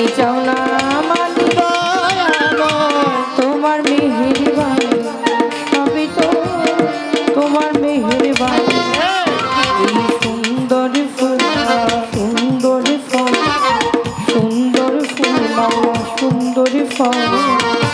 মানি চাও না আমি তো তোমার মেহের বাড়ি সুন্দর ফুল সুন্দর ফল সুন্দর ফল।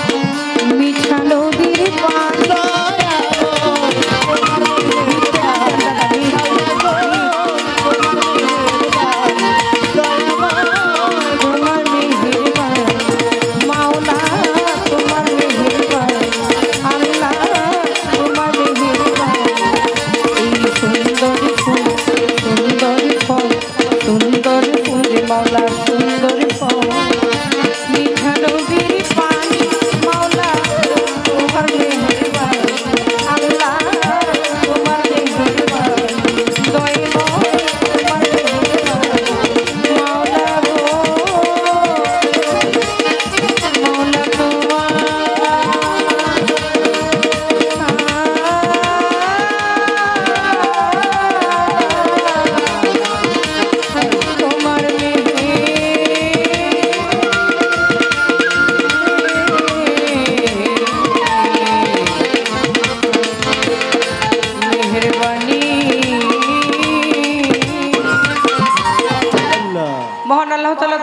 আল্লাহ তালা